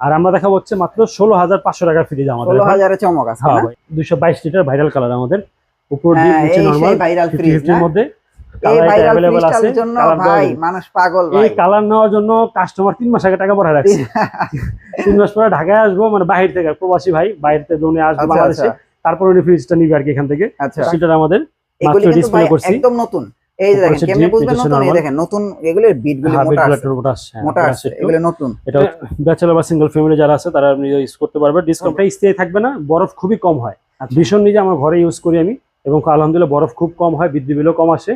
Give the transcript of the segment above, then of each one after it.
আর আমরা দেখাবো হচ্ছে মাত্র ষোলো হাজার পাঁচশো টাকা ফ্রিজ আমাদের ষোলো হাজারে চমক আছে হ্যাঁ না? দুইশো বাইশ লিটার ভাইরাল কালার আমাদের। উপর হ্যাঁ, নিচে এই ভাইরাল ফ্রিজ মধ্যে কাস্টমার তিন মাস আগে টাকা পড়া রাখছে। তিন মাস। পরে ঢাকায় আসব মানে বাহির থেকে প্রবাসী ভাই বাইরে থেকে উনি আসবে আচ্ছা, বাংলাদেশে। আচ্ছা। তারপর উনি ফ্রিজটা নিবে আর কি এখান থেকে। আচ্ছা। সেটা আমাদের মাত্র কিন্তু করছি। একদম নতুন। এই দেখেন কেমনে বুঝবেন নতুন? এই দেখেন নতুন এগুলোর বিট গুলি হ্যাঁ, মোটা আছে। মোটা আছে এগুলো নতুন। এটা ব্যাচেলর বা সিঙ্গেল ফ্যামিলি যারা আছে তারা আপনি ইউজ করতে পারবে। ডিসকাউন্টটা স্থায়ী থাকবে না বরফ খুবই কম হয়। আচ্ছা। ভীষণ নিজে আমার ঘরে ইউজ করি আমি এবং আলহামদুলিল্লাহ বরফ খুব কম হয় বিদ্যুৎ বিলও কম আসে।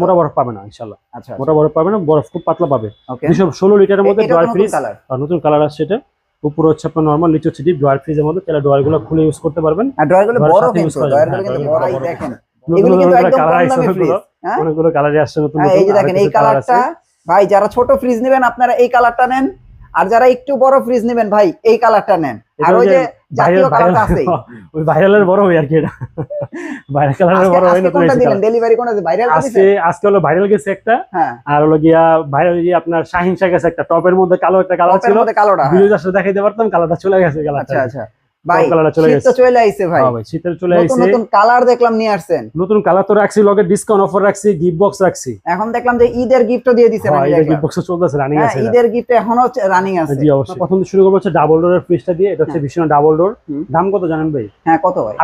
মোটা বরফ পাবে না ইনশাল্লাহ আচ্ছা মোটা বরফ পাবে না বরফ খুব পাতলা পাবে। দুশো ষোলো লিটারের মধ্যে ফ্রিজ আর নতুন কালার আসছে এটা। উপরে হচ্ছে আপনার নর্মাল নিচে হচ্ছে ডিপ ফ্রিজের মধ্যে। তাহলে ড্রয়ারগুলো খুলে ইউজ করতে পারবেন। ড্রয়ারগুলো বড় কিন্তু ড্রয়ারগুলো কিন্তু বড় দেখেন নতুন এগুলো কিন্তু একদম কম আসছে ফ্রিজ হ্যাঁ? অনেকগুলো কালারই আসছে নতুন হ্যাঁ, এই যে দেখেন এই কালারটা ভাই যারা ছোট ফ্রিজ নেবেন আপনারা এই কালারটা নেন। আর যারা একটু বড় ফ্রিজ নেবেন ভাই এই কালারটা নেন। আর ওই যে জাতীয় কালারটা আছে ওই ভাইরালের বড় হয় আর কি এটা। ভাইরাল কালারের বড় হয় আজকে কোনটা দিলেন? ডেলিভারি কোনটা ভাইরাল আজকে আজকে হলো ভাইরাল গেছে একটা হ্যাঁ। আর হলো গিয়া ভাইরাল গিয়ে আপনার শাহিন শাহ গেছে একটা টপের মধ্যে কালো একটা কালার টপের ছিল। মধ্যে কালোটা। ভিডিও আসলে দেখাইতে পারতাম কালারটা চলে গেছে কালারটা আচ্ছা আচ্ছা। ভাই চলে শীত গেছে। তো চলে আইছে ভাই। হ্যাঁ ভাই শীতের চলে নতুন নতুন কালার দেখলাম নিয়ে আসছেন। নতুন কালার তো রাখছি লগে ডিসকাউন্ট অফার রাখছি গিফট বক্স রাখছি। এখন দেখলাম যে ঈদের গিফটও দিয়ে হ্যাঁ আমি এটা দেখলাম। গিফট বক্স চলতেছে রানিং হ্যাঁ আছে ঈদের গিফট এখনও রানিং আছে। জি অবশ্যই। প্রথম দিয়ে শুরু করব হচ্ছে ডাবল ডোরের ফ্রিজটা দিয়ে এটা হচ্ছে ভীষণ ডাবল ডোর দাম কত জানেন ভাই? হ্যাঁ কত ভাই?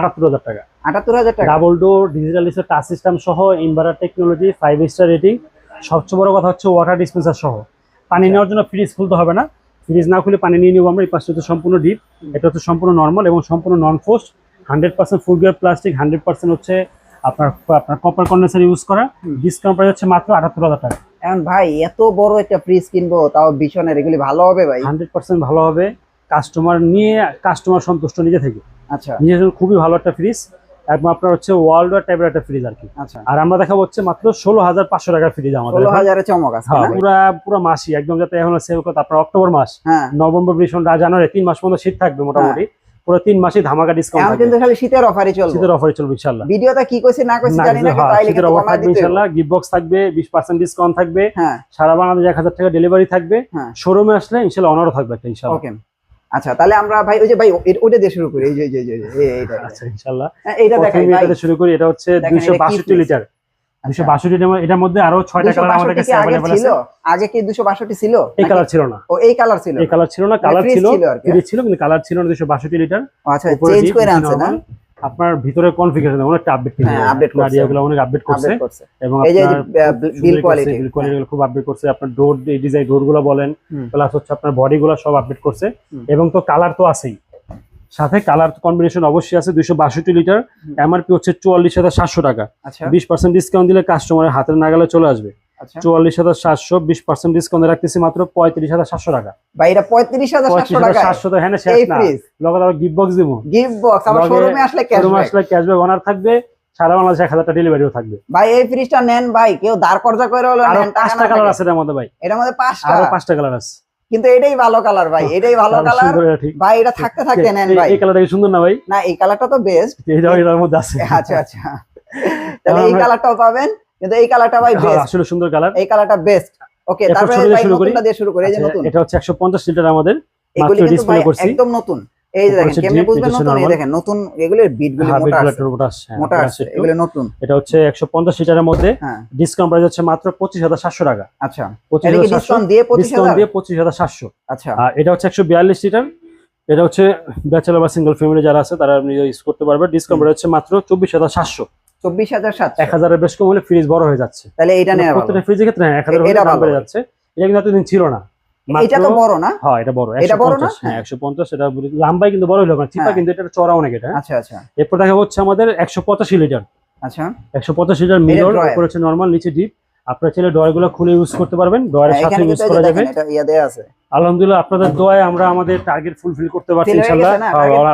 টাকা। আটাত্তর হাজার টাকা। Double door digital touch system সহ inverter technology five star rating সবচেয়ে বড় কথা হচ্ছে ওয়াটার ডিসপেন্সার সহ। পানি আচ্ছা। নেওয়ার জন্য ফ্রিজ খুলতে হবে না। ফ্রিজ না খুলে পানি নিয়ে নিবো আমরা এই পাশটা হচ্ছে সম্পূর্ণ ডিপ। এটা হচ্ছে সম্পূর্ণ নর্মাল এবং সম্পূর্ণ non frost hundred percent food grade plastic hundred percent হচ্ছে আপনার আপনার কপার কন্ডেন্সার ইউজ করা। ডিসকাউন্ট প্রাইস হচ্ছে মাত্র আটাত্তর হাজার টাকা। এখন ভাই এত বড় একটা ফ্রিজ কিনবো তাও ভীষণের এগুলি ভালো হবে ভাই? হান্ড্রেড পার্সেন্ট ভালো হবে। কাস্টমার নিয়ে কাস্টমার সন্তুষ্ট নিজে থেকে। আচ্ছা। নিজের খুবই ভালো একটা ফ্রিজ আপনার হচ্ছে ওয়ার্ল্ড ওয়ার টাইপের একটা ফ্রিজ আর কি। আচ্ছা। আর আমরা দেখাবো হচ্ছে মাত্র ষোলো হাজার পাঁচশো টাকার ফ্রিজ আমাদের। হ্যাঁ? পুরা পুরা মাসই। একদম যাতে এখন সেল করতে আপনার অক্টোবর মাস। হ্যাঁ। নভেম্বর ডিসেম্বর জানুয়ারি তিন মাস পর্যন্ত শীত থাকবে মোটামুটি। পুরো তিন মাসই ধামাকা ডিসকাউন্ট কিন্তু খালি শীতের চলবে। শীতের অফারে চলবে ইনশাল্লাহ ভিডিওটা কি কইছে না কইছে জানি না কিন্তু হ্যাঁ, তাইলে শীতের কিন্তু অফার কমায় থাকবে দিতে গিফট বক্স থাকবে বিশ পার্সেন্ট ডিসকাউন্ট থাকবে। হ্যাঁ। সারা বাংলাদেশ এক হাজার টাকা ডেলিভারি থাকবে। হ্যাঁ। শোরুমে আসলে ইনশাল্লাহ অনারও থাকবে একটা ইনশাল্লাহ ওকে আচ্ছা তাহলে আমরা ভাই ওই যে ভাই ওটা ওইটা দিয়ে শুরু করি এই যে এই যে- এই যে- এই যে- এইটা আচ্ছা ইনশাল্লাহ হ্যাঁ, এইটা দেখাই ভাই। এটাতে শুরু করি এটা হচ্ছে দেখেন, দুইশো এটা কি বাষট্টি fridge? লিটার। দুইশো আচ্ছা। বাষট্টি এটার মধ্যে আরও ছয়টা কালার আমাদের 262 কাছে কি আগে আছে। কি 262 ছিল? এই কালার ছিল না। ও এই কালার ছিল। এই কালার ছিল না কালার ছিল ছিল ছিল কিন্তু কালার ছিল না দুইশো বাষট্টি লিটার। আচ্ছা চেঞ্জ করে আনছে না? normal। আপনার ভিতরে কনফিগারেশন অনেকটা আপডেট হ্যাঁ, update করছে। গুলো অনেক আপডেট করছে। এবং এই যে আপনার বিল কোয়ালিটি বিল কোয়ালিটি খুব আপডেট করছে। আপনার ডোর ডিজাইন ডোরগুলো বলেন প্লাস হচ্ছে আপনার বডি গুলো সব আপডেট করছে। এবং তো কালার তো আছেই। সাথে কালার কম্বিনেশন অবশ্যই আছে দুইশো বাষট্টি লিটার এমআরপি হচ্ছে চুয়াল্লিশ হাজার সাতশো টাকা। আচ্ছা। বিশ পার্সেন্ট ডিসকাউন্ট দিলে কাস্টমারের হাতের নাগালে চলে আসবে। চুয়াল্লিশ হাজার সাতশো বিশ পার্সেন্ট ডিসকাউন্ট রাখতেছি মাত্র পঁয়ত্রিশ হাজার সাতশো টাকা। ভাই এটা পঁয়ত্রিশ হাজার টাকা সাতশো তো হ্যাঁ শেষ না। ফ্রিজ লগে আবার গিফট বক্স দিব গিফট বক্স আবার লগে শোরুমে আসলে ক্যাশব্যাক আসলে ক্যাশব্যাক অনার থাকবে সারা বাংলাদেশ এক হাজারটা ডেলিভারিও থাকবে। ভাই এই ফ্রিজটা নেন ভাই কেউ দাঁড় কর্জা করে হলো নেন পাঁচটা কালার আছে এটার মধ্যে ভাই। এটার মধ্যে পাঁচটা। আরও পাঁচটা কালার আছে। কিন্তু এটাই ভালো কালার ভাই এটাই ভালো কালার ভাই এটা থাকতে থাকতে নেন ভাই। এই কালারটা সুন্দর না ভাই? না এই কালারটা তো বেস্ট এইটাও এটার মধ্যে আছে। আচ্ছা আচ্ছা। তাহলে এই কালারটাও পাবেন। কিন্তু এই কালারটা ভাই হ্যাঁ, বেস্ট আসলে সুন্দর কালার। এই কালারটা বেস্ট ওকে তারপরে ভাই। নতুনটা দিয়ে শুরু করি এই যে নতুন। এটা হচ্ছে একশো পঞ্চাশ লিটার আমাদের মাত্র ভাই করছি। একদম নতুন। এই যে দেখেন কেমনে বুঝবেন নতুন? এই দেখেন নতুন এগুলির বিট গুলি হ্যাঁ, মোটা আছে হ্যাঁ, মোটা আছে আছে একটু। এগুলি নতুন। এটা হচ্ছে একশো পঞ্চাশ লিটারের মধ্যে হ্যাঁ। ডিসকাউন্ট প্রাইস হচ্ছে মাত্র পঁচিশ হাজার সাতশো টাকা। আচ্ছা। পঁচিশ এটা কি হাজার সাতশো ডিসকাউন্ট দিয়ে পঁচিশ ডিসকাউন্ট দিয়ে পঁচিশ হাজার সাতশো। আচ্ছা। আর এটা হচ্ছে একশো বিয়াল্লিশ লিটার। এটা হচ্ছে ব্যাচেলর বা সিঙ্গেল ফ্যামিলি যারা আছে তারা আপনি ইউজ করতে পারবে। ডিসকাউন্ট হচ্ছে মাত্র চব্বিশ হাজার সাতশো। চব্বিশ হাজার সাত এক হাজারের বেশ কম হলে ফ্রিজ বড় হয়ে যাচ্ছে। তাহলে এইটা নেওয়া প্রত্যেকটা ফ্রিজের ক্ষেত্রে হ্যাঁ এক হাজার এটা বেড়ে যাচ্ছে। এটা কিন্তু এতদিন ছিল না। এটা তো বড় না? হ্যাঁ এটা বড়। এটা বড় না? হ্যাঁ একশো পঞ্চাশ এটা লাম্বাই কিন্তু বড় হলো না। চিপা। কিন্তু এটা চড়া অনেক এটা। আচ্ছা আচ্ছা। এরপর দেখা হচ্ছে আমাদের একশো পঁচাশি লিটার। আচ্ছা। একশো পঁচাশি লিটার মিরর drawer। উপরে হচ্ছে নর্মাল নিচে ডিপ আপনার ছেলে ডয়ারগুলো খুলে ইউজ করতে পারবেন ডয়ারের হ্যাঁ, সাথে ইউজ করা যাবে। এটা আছে। আলহামদুলিল্লাহ আপনাদের দোয়ায় আমরা আমাদের টার্গেট ফুলফিল করতে পারছি Fill হয়ে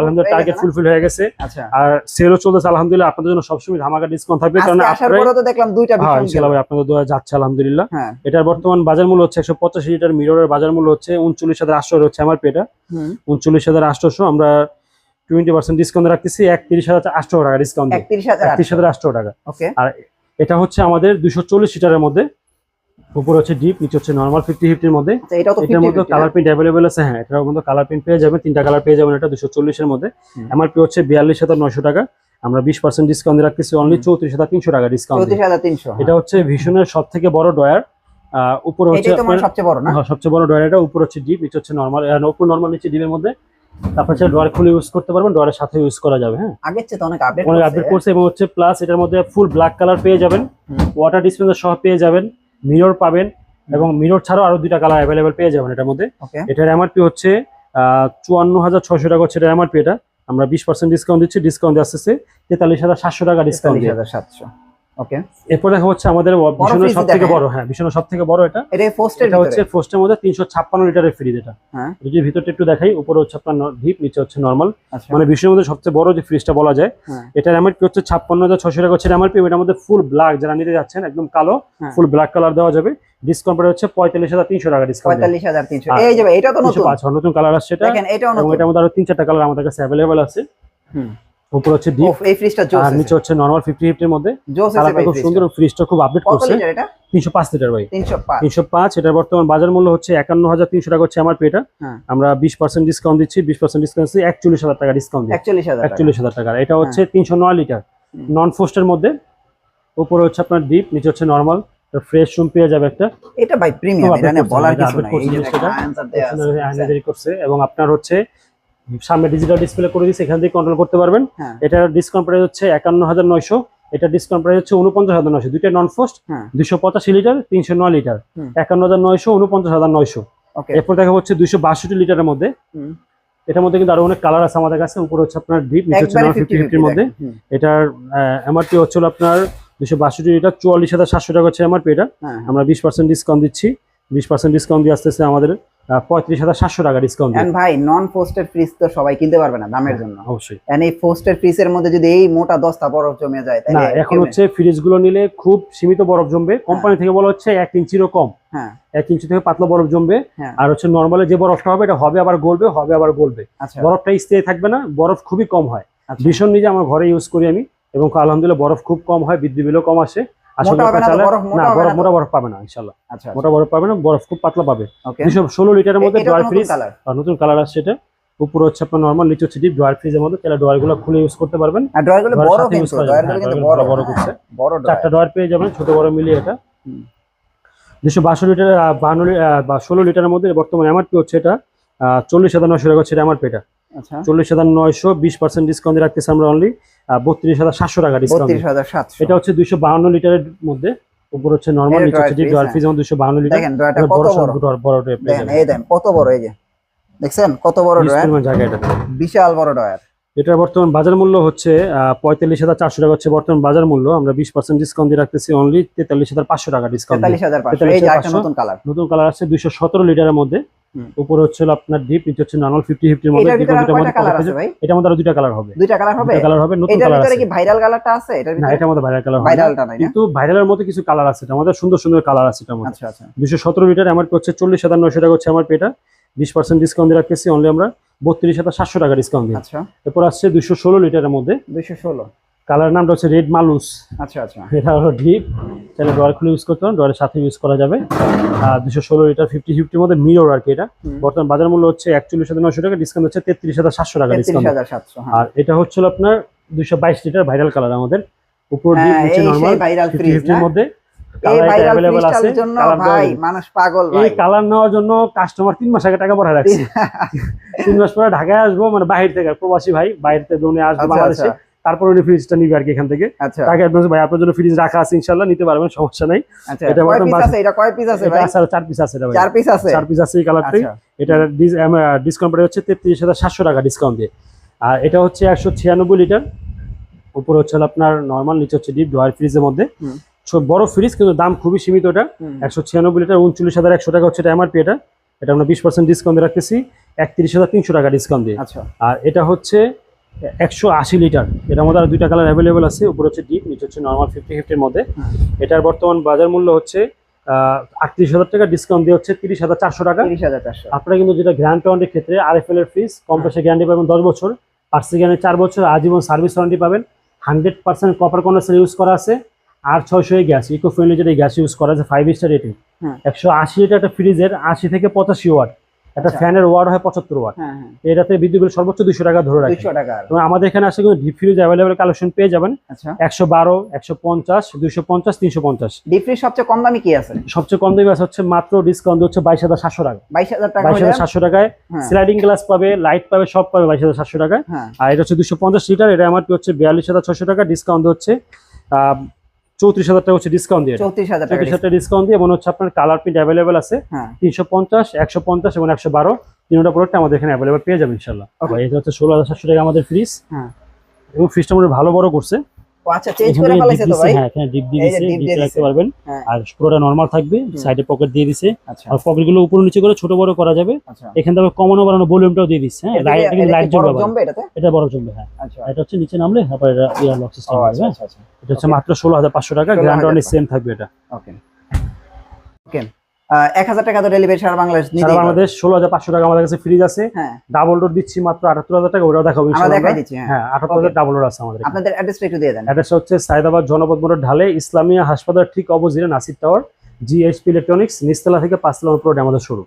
আলহামদুলিল্লাহ টার্গেট ফুলফিল হয়ে গেছে। আচ্ছা। আর সেলও চলতেছে আলহামদুলিল্লাহ আপনাদের জন্য সবসময় ধামাকা ডিসকাউন্ট থাকবে কারণ আপনারা তো দেখলাম দুইটা হ্যাঁ ভাই, আপনাদের দোয়া যাচ্ছে আলহামদুলিল্লাহ। হ্যাঁ। এটার বর্তমান বাজার মূল্য হচ্ছে একশো পঁচাশি লিটার মিররের বাজার মূল্য হচ্ছে উনচল্লিশ হাজার আটশো হচ্ছে আমার পেটা। হুম। উনচল্লিশ হাজার আটশোশো আমরা টোয়েন্টি পার্সেন্ট ডিসকাউন্ট রাখতেছি একত্রিশ হাজার আটশো টাকা ডিসকাউন্ট একত্রিশ হাজার আটশো টাকা। ওকে। আর এটা হচ্ছে আমাদের দুশো চল্লিশ লিটারের মধ্যে। উপর হচ্ছে ডিপ নিচে হচ্ছে নর্মাল ফিফটি ফিফটির মধ্যে। আচ্ছা এটার মধ্যে কালার প্রিন্ট অ্যাভেলেবেল আছে হ্যাঁ এটার মধ্যে কালার প্রিন্ট পেয়ে যাবেন তিনটা কালার পেয়ে যাবেন এটা দুশো চল্লিশের মধ্যে। হুম। এমআরপি হচ্ছে বিয়াল্লিশ হাজার নয়শো টাকা আমরা বিশ পার্সেন্ট ডিসকাউন্ট দিয়ে রাখতেছি অনলি চৌত্রিশ হাজার তিনশো টাকা ডিসকাউন্ট তিনশো এটা হচ্ছে ভীষণের সব থেকে বড় ডয়ার উপর হচ্ছে হ্যাঁ, সবচেয়ে বড় ডয়ার এটা উপর হচ্ছে ডিপ নিচে হচ্ছে নর্মাল উপর নর্মাল নিচে ডিপের মধ্যে। তারপর হচ্ছে ডয়ার খুলে ইউজ করতে পারবেন ডয়ারের সাথে ইউজ করা যাবে হ্যাঁ। আগের চেয়ে তো অনেক আপডেট অনেক আপডেট করছে এবং হচ্ছে প্লাস এটার মধ্যে ফুল ব্ল্যাক কালার পেয়ে যাবেন ওয়াটার ডিসপেন্সার সহ পেয়ে যাবেন মিরর পাবেন এবং মিরর ছাড়াও আরও দুইটা কালার অ্যাভেলেবেল পেয়ে যাবেন এটার মধ্যে। এটার এমআরপি হচ্ছে চুয়ান্ন হাজার ছয়শো টাকা হচ্ছে এটার এমআরপি এটা। আমরা বিশ পার্সেন্ট ডিসকাউন্ট দিচ্ছি ডিসকাউন্ট আসতেছে তেতাল্লিশ হাজার সাতশো টাকা ডিসকাউন্ট সাতশো। ওকে এরপর দেখা হচ্ছে আমাদের ভীষণের সব থেকে বড় হ্যাঁ ভীষণের সব থেকে বড় এটা। এটা পোস্টের এটা হচ্ছে ফোস্টের মধ্যে তিনশো ছাপ্পান্ন লিটারের ফ্রিজ এটা। হ্যাঁ। যদি ভিতরটা একটু দেখাই উপরে হচ্ছে আপনার ডিপ নিচে হচ্ছে নর্মাল আচ্ছা। মানে বিশ্বের মধ্যে সবচেয়ে বড় যে ফ্রিজটা বলা যায় হ্যাঁ। এটার এমআরপি হচ্ছে ছাপ্পান্ন হাজার ছশো টাকা হচ্ছে এমআরপি এটার মধ্যে ফুল ব্ল্যাক যারা নিতে যাচ্ছেন একদম কালো। ফুল ব্ল্যাক কালার দেওয়া যাবে। ডিসকাউন্ট হচ্ছে পঁয়তাল্লিশ হাজার তিনশো টাকা ডিসকাউন্ট পঁয়তাল্লিশ হাজার তিনশো। আর এই যাবে এটা তো নতুন পাঁচ নতুন। কালার আসছে এটা। দেখেন এটাও নতুন। এটার মধ্যে আরও তিন চারটা কালার আমাদের কাছে অ্যাভেলেবেল আছে। হুম। উপর হচ্ছে ডিপ এই ফ্রিজটা জোস আর নিচে হচ্ছে নর্মাল ফিফটি ফিফটির মধ্যে। জোস আছে খুব সুন্দর ফ্রিজটা খুব আপডেট করছে। এটা? তিনশো পাঁচ লিটার ভাই। তিনশো পাঁচ। তিনশো পাঁচ এটার বর্তমান বাজার মূল্য হচ্ছে একান্ন হাজার তিনশো টাকা হচ্ছে আমার পেটা। হ্যাঁ। আমরা বিশ পার্সেন্ট ডিসকাউন্ট দিচ্ছি বিশ পার্সেন্ট ডিসকাউন্ট দিচ্ছি একচল্লিশ হাজার টাকা ডিসকাউন্ট দিচ্ছি। একচল্লিশ হাজার টাকা। এটা হচ্ছে তিনশো নয় লিটার। হুম। নন ফোস্টের মধ্যে। উপরে হচ্ছে আপনার ডিপ নিচে হচ্ছে নর্মাল ফ্রেশ রুম পেয়ে যাবে একটা। এটা ভাই প্রিমিয়াম এটা বলার কিছু নাই। এই যে answer দেয়া আছে, করছে। এবং আপনার হচ্ছে সামনে ডিজিটাল ডিসপ্লে করে দিচ্ছে এখান থেকে কন্ট্রোল করতে পারবেন। হ্যাঁ। এটা ডিসকাউন্ট প্রাইস হচ্ছে একান্ন হাজার নয়শো। এটা ডিসকাউন্ট প্রাইস হচ্ছে উনপঞ্চাশ হাজার নয়শো। দুইটা নন ফোস্ট দুইশো পঁচাশি লিটার তিনশো নয় লিটার একান্ন হাজার নয়শো উনপঞ্চাশ হাজার নয়শো। এরপর দেখা হচ্ছে দুইশো বাষট্টি লিটারের মধ্যে। এটার মধ্যে কিন্তু আরও অনেক কালার আছে আমাদের কাছে। উপরে হচ্ছে আপনার ডিপ নিচে হচ্ছে ফিফটি ফিফটির মধ্যে। এটার এমআরপি হচ্ছে আপনার দুশো বাষট্টি লিটার চুয়াল্লিশ হাজার সাতশো টাকা হচ্ছে এমআরপি এটা। হ্যাঁ। আমরা বিশ পার্সেন্ট ডিসকাউন্ট দিচ্ছি। বিশ পার্সেন্ট ডিসকাউন্ট দিয়ে আসতেছে আমাদের পঁয়ত্রিশ হাজার সাতশো টাকা ডিসকাউন্ট ভাই নন পোস্টেড ফ্রিজ তো সবাই কিনতে পারবে না দামের জন্য। অবশ্যই। এন্ড এই পোস্টেড ফ্রিজের মধ্যে যদি এই মোটা দশটা বরফ জমে যায় না এখন হচ্ছে ফ্রিজগুলো নিলে খুব সীমিত বরফ জমবে। কোম্পানি থেকে বলা হচ্ছে এক ইঞ্চিরও কম। হ্যাঁ। এক ইঞ্চি থেকে পাতলা বরফ জমবে। হ্যাঁ। আর হচ্ছে নর্মালি যে বরফটা হবে এটা হবে আবার গলবে হবে আবার গলবে। আচ্ছা। বরফটা স্থায়ী থাকবে না বরফ খুবই কম হয়। আচ্ছা। ভীষণ নিজে আমার ঘরে ইউজ করি আমি এবং আলহামদুলিল্লাহ বরফ খুব কম হয় বিদ্যুৎ বিলও কম আসে। মোটা বরফ পাবে না ইনশাল্লাহ মোটা বরফ পাবে না বরফ খুব পাতলা পাবে। দুশো ষোলো লিটারের মধ্যে ফ্রিজ নতুন কালার আসছে এটা। উপরে হচ্ছে আপনার নর্মাল নিচে হচ্ছে ডিপ ড্রয়ার ফ্রিজের মধ্যে। তাহলে ড্রয়ারগুলো খুলে ইউজ করতে পারবেন। ড্রয়ারগুলো বড় কিন্তু ড্রয়ারগুলো কিন্তু হ্যাঁ, বড় ড্রয়ার বড় হ্যাঁ, করছে। বড় চারটা ড্রয়ার ড্রয়ার পেয়ে যাবেন ছোট বড় মিলিয়ে এটা। হুম। দুশো বাষট্টি লিটার বাহান্ন বা ষোলো লিটারের মধ্যে বর্তমানে এমআরপি হচ্ছে এটা চল্লিশ হাজার নয়শো টাকা হচ্ছে এমআরপি এটা আচ্ছা। চল্লিশ হাজার নয়শো বিশ পার্সেন্ট ডিসকাউন্ট রাখতেছি আমরা অনলি বত্রিশ হাজার সাতশো টাকা ডিসকাউন্ট এটা হচ্ছে দুইশো বাহান্ন লিটারের মধ্যে উপর হচ্ছে নর্মাল নিচে হচ্ছে ফ্রিজ লিটার। দেখেন কত বড়? বড় দেখেন এই দেন কত বড় এই যে। দেখছেন? কত বড় ডয়ার বিশাল বড় ড্রয়ার। এটার বর্তমান বাজার মূল্য হচ্ছে পঁয়তাল্লিশ হাজার চারশো টাকা হচ্ছে বর্তমান বাজার মূল্য। আমরা বিশ পার্সেন্ট ডিসকাউন্ট দিয়ে রাখতেছি অনলি তেতাল্লিশ হাজার পাঁচশো টাকা ডিসকাউন্ট তেতাল্লিশ হাজার পাঁচশো এই যে একটা 43,500 নতুন কালার আছে দুইশো সতেরো লিটারের মধ্যে। উপরে হচ্ছে আপনার ডিপ নিচে হচ্ছে নর্মাল ফিফটি ফিফটির মধ্যে। আর মধ্যে আরও দুইটা কালার হবে। দুইটা কালার হবে? কালার হবে নতুন কালার আছে। কি ভাইরাল কালারটা আছে? এটার না এটার মধ্যে ভাইরাল কালার। ভাইরালটা নাই কিন্তু ভাইরালের মধ্যে কিছু কালার আছে এটা আমাদের সুন্দর সুন্দর কালার আছে এটা মধ্যে। আচ্ছা আচ্ছা। দুশো সতেরো লিটার আমার হচ্ছে চল্লিশ হাজার নয়শো টাকা হচ্ছে আমার পেটা। বিশ পার্সেন্ট ডিসকাউন্ট দিয়ে রাখতেছি অনলি আমরা বত্রিশ হাজার সাতশো টাকা ডিসকাউন্ট দিই আচ্ছা। এরপর আসছে দুশো ষোলো লিটারের মধ্যে। দুইশো ষোলো। কালার নামটা হচ্ছে রেড মালুস আচ্ছা আচ্ছা। এটা হলো ডিপ তাহলে ডয়ার খুলে ইউজ করতে পারেন ডয়ারের সাথে ইউজ করা যাবে। আর দুশো ষোলো লিটার ফিফটি ফিফটির মধ্যে মিরর আর কি এটা। বর্তমান বাজার মূল্য হচ্ছে একচল্লিশ হাজার নশো টাকা ডিসকাউন্ট হচ্ছে তেত্রিশ হাজার সাতশো টাকা ডিসকাউন্ট হ্যাঁ। আর এটা হচ্ছে হলো আপনার দুশো বাইশ লিটার ভাইরাল কালার আমাদের। উপর ডিপ নিচে নর্মাল ফিফটি ফিফটির মধ্যে। এই কালার ভাইরাল অ্যাভেলেবল জন্য ভাই মানুষ পাগল ভাই। এই কালার নেওয়ার জন্য কাস্টমার তিন মাস আগে টাকা ভরা রাখছে। তিন মাস পরে ঢাকায় আসব মানে বাহির থেকে প্রবাসী ভাই বাইরে থেকে উনি আসবে আচ্ছা, বাংলাদেশে। আচ্ছা। তারপর উনি ফ্রিজটা নিবে আর কি এখান থেকে। আচ্ছা। টাকা অ্যাডভান্স ভাই আপনার জন্য ফ্রিজ রাখা আছে নিতে পারবেন সমস্যা নাই। এটা কয় বর্তমান পিস বাজার- আছে? এটা কয় পিস আছে ভাই? আছে চার পিস আছে এটা ভাই। চার পিস আছে? চার পিস আছে এই কালারটাই এটা ডিসকাউন্ট প্রাইস হচ্ছে তেত্রিশ হাজার সাতশো টাকা ডিসকাউন্ট দিয়ে। আর এটা হচ্ছে একশো ছিয়ানব্বই লিটার উপর হচ্ছে আপনার নর্মাল নিচে হচ্ছে ডিপ ডয়ার ফ্রিজের মধ্যে। বড় ফ্রিজ কিন্তু দাম খুবই সীমিত এটা। একশো ছিয়ানব্বই লিটার উনচল্লিশ হাজার একশো টাকা হচ্ছে এটা এমআরপি এটা। এটা আমরা বিশ পার্সেন্ট ডিসকাউন্ট দিয়ে রাখতেছি। একত্রিশ হাজার তিনশো টাকা ডিসকাউন্ট দিয়ে। আচ্ছা। আর এটা হচ্ছে একশো আশি লিটার এটার মধ্যে আর দুইটা কালার অ্যাভেলেবেল আছে। উপরে হচ্ছে ডিপ নিচে হচ্ছে নর্মাল ফিফটি ফিফটির মধ্যে। এটার বর্তমান বাজার মূল্য হচ্ছে আটত্রিশ হাজার টাকা ডিসকাউন্ট দিয়ে হচ্ছে তিরিশ হাজার চারশো টাকা। তিরিশ হাজার চারশো। আপনারা কিন্তু যেটা গ্র্যান্ড ওয়ারেন্টির ক্ষেত্রে আর এফ এল এর ফ্রিজ কম্প্রেসে গ্যারান্টি পাবেন দশ বছর। পার্সি গ্যারান্টি চার বছর আজীবন সার্ভিস ওয়ারেন্টি পাবেন। Hundred percent copper condenser use করা আছে। আর ছয়শো গ্যাস ইকো ফ্রেন্ডলি যেটা গ্যাস ইউজ করা যায় ফাইভ স্টার রেটিং হ্যাঁ। একশো আশি লিটার একটা ফ্রিজের আশি থেকে পঁচাশি ওয়াট একটা আচ্ছা। ফ্যানের ওয়াট হয় পঁচাত্তর ওয়াট হ্যাঁ হ্যাঁ। এটাতে বিদ্যুৎ বিল সর্বোচ্চ দুশো টাকা ধরে রাখে। টাকা। এবং আমাদের এখানে আসলে কিন্তু ডিপ ফ্রিজ অ্যাভেলেবেল কালেকশন পেয়ে যাবেন। আচ্ছা। একশো বারো একশো পঞ্চাশ দুশো পঞ্চাশ তিনশো পঞ্চাশ। ডিপ ফ্রিজ সবচেয়ে কম দামি কি আছে? সবচেয়ে কম দামি আছে হচ্ছে মাত্র ডিসকাউন্ট হচ্ছে বাইশ হাজার সাতশো টাকা। বাইশ হাজার টাকা বাইশ হাজার সাতশো টাকায়। হ্যাঁ। স্লাইডিং গ্লাস পাবে লাইট পাবে সব পাবে বাইশ হাজার সাতশো টাকায়। হ্যাঁ। আর এটা হচ্ছে দুশো পঞ্চাশ লিটার এটা আমার হচ্ছে বিয়াল্লিশ হাজার ছশো টাকা। ডিসকাউন্ট হচ্ছে চৌত্রিশ হাজার টাকা হচ্ছে ডিসকাউন্ট দিয়ে চৌত্রিশ হাজার টাকা ডিসকাউন্ট দিয়ে মনে হচ্ছে আপনার কালার প্রিন্ট অ্যাভেলেবেল আছে। হ্যাঁ। তিনশো পঞ্চাশ একশো পঞ্চাশ এবং একশো বারো। তিনটা প্রোডাক্ট আমাদের এখানে অ্যাভেলেবেল পেয়ে যাবে ইনশাল্লাহ এটা হচ্ছে ষোলো হাজার সাতশো টাকা আমাদের ফ্রিজ হ্যাঁ। এবং ফ্রিজটা মনে ভালো বড় করছে। আচ্ছা চেঞ্জ করে ফেলাইছে তো ভাই? হ্যাঁ এখানে ডিপ দিয়ে এই যে দিছে dip ডিপ রাখতে পারবেন। হ্যাঁ। আর পুরোটা নর্মাল থাকবে। সাইডে পকেট দিয়ে আচ্ছা। আর পকেটগুলো উপর নিচে করে ছোট বড় করা যাবে। আচ্ছা। এখান থেকে কমানো বাড়ানো ভলিউমটাও দিয়ে দিচ্ছে হ্যাঁ লাইট লাইট জ্বলবে এটা বড় জমবে হ্যাঁ। আচ্ছা। এটা হচ্ছে নিচে নামলে তারপর এটা ইয়ার লক সিস্টেম ও হবে আচ্ছা এটা হচ্ছে মাত্র ষোলো হাজার পাঁচশো টাকা গ্র্যান্ড সেম থাকবে এটা। ওকে ওকে এক হাজার টাকা তো ডেলিভারি সারা বাংলাদেশ সারা বাংলাদেশ ষোলো হাজার পাঁচশো টাকা আমাদের কাছে ফ্রিজ আছে। হ্যাঁ। ডাবল ডোর দিচ্ছি মাত্র আটাত্তর হাজার টাকা ওটাও দেখাবো আমরা দেখাই দিচ্ছি হ্যাঁ। হ্যাঁ আটাত্তর হাজার ডাবল ডোর আছে আমাদের আপনাদের অ্যাড্রেসটা একটু দিয়ে দেন। অ্যাড্রেস হচ্ছে জনপদ ঢালে ইসলামিয়া হাসপাতাল ঠিক অপোজিটে নাসির টাওয়ার জিএসপি ইলেকট্রনিক্স নিস্তলা থেকে পাঁচতলা উপরে আমাদের শুরু